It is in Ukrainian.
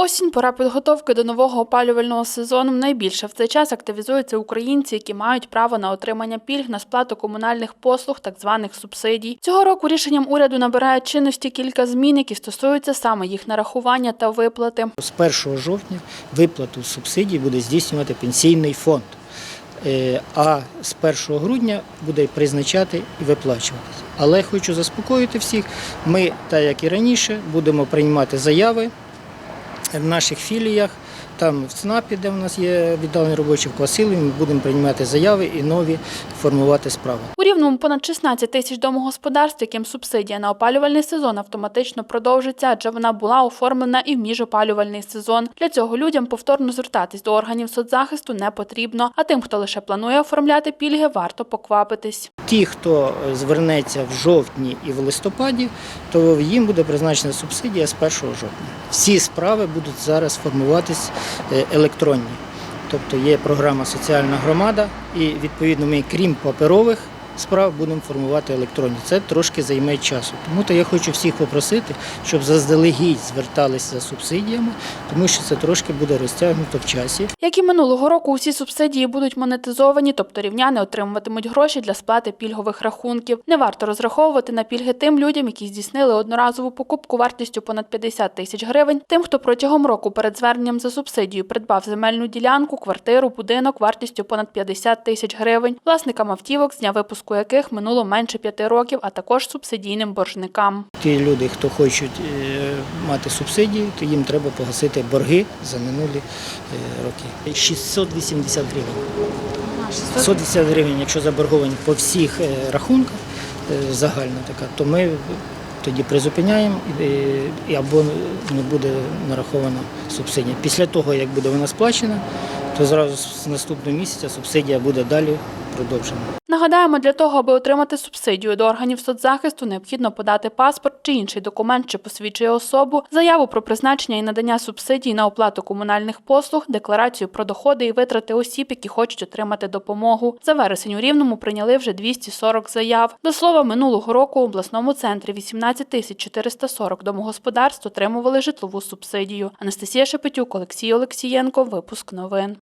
Осінь пора підготовки до нового опалювального сезону. Найбільше в цей час активізуються українці, які мають право на отримання пільг на сплату комунальних послуг, так званих субсидій. Цього року рішенням уряду набирає чинності кілька змін, які стосуються саме їх нарахування та виплати. З 1 жовтня виплату субсидій буде здійснювати пенсійний фонд, Е, а з 1 грудня буде призначати і виплачуватися. Але хочу заспокоїти всіх, ми, так як і раніше, будемо приймати заяви в наших філіях. Там в ЦНАПі, де в нас є віддалені робочі в Квасилові, ми будемо приймати заяви і нові формувати справи. У рівному понад 16 тисяч домогосподарств, яким субсидія на опалювальний сезон автоматично продовжиться, адже вона була оформлена і в міжопалювальний сезон. Для цього людям повторно звертатись до органів соцзахисту не потрібно. А тим, хто лише планує оформляти пільги, варто поквапитись. Ті, хто е, звернеться в жовтні і в листопаді, то їм буде призначена субсидія з 1 жовтня. Всі справи будуть зараз формуватись е, електронні. Тобто є програма Соціальна громада, і відповідно ми, крім паперових справ, будемо формувати електронні. Це трошки займе часу. Тому то я хочу всіх попросити, щоб заздалегідь зверталися за субсидіями, тому що це трошки буде розтягнуто в часі. Як і минулого року, усі субсидії будуть монетизовані, тобто рівняни отримуватимуть гроші для сплати пільгових рахунків. Не варто розраховувати на пільги тим людям, які здійснили одноразову покупку вартістю понад 50 тисяч гривень, тим, хто протягом року перед зверненням за субсидію придбав земельну ділянку, квартиру, будинок вартістю понад 50 тисяч гривень, власникам автівок, з дня випуску яких минуло менше п'яти років, а також субсидійним боржникам. Ті люди, хто хочуть е, мати субсидії, то їм треба погасити борги за минулі е, роки. 680 гривень. 680 гривень, якщо заборговані по всіх е, рахунках, загальна така, то ми тоді призупиняємо і, і або не буде нарахована субсидія. Після того, як буде вона сплачена, то зразу з наступного місяця субсидія буде далі продовжена. Нагадаємо, для того, аби отримати субсидію до органів соцзахисту, необхідно подати паспорт чи інший документ, що посвідчує особу, заяву про призначення і надання субсидій на оплату комунальних послуг, декларацію про доходи і витрати осіб, які хочуть отримати допомогу. За вересень у Рівному прийняли вже 240 заяв. До слова, минулого року у обласному центрі 18 тисяч 440 домогосподарств отримували житлову субсидію. Анастасія Шепетюк, Олексій Олексієнко. Випуск новин.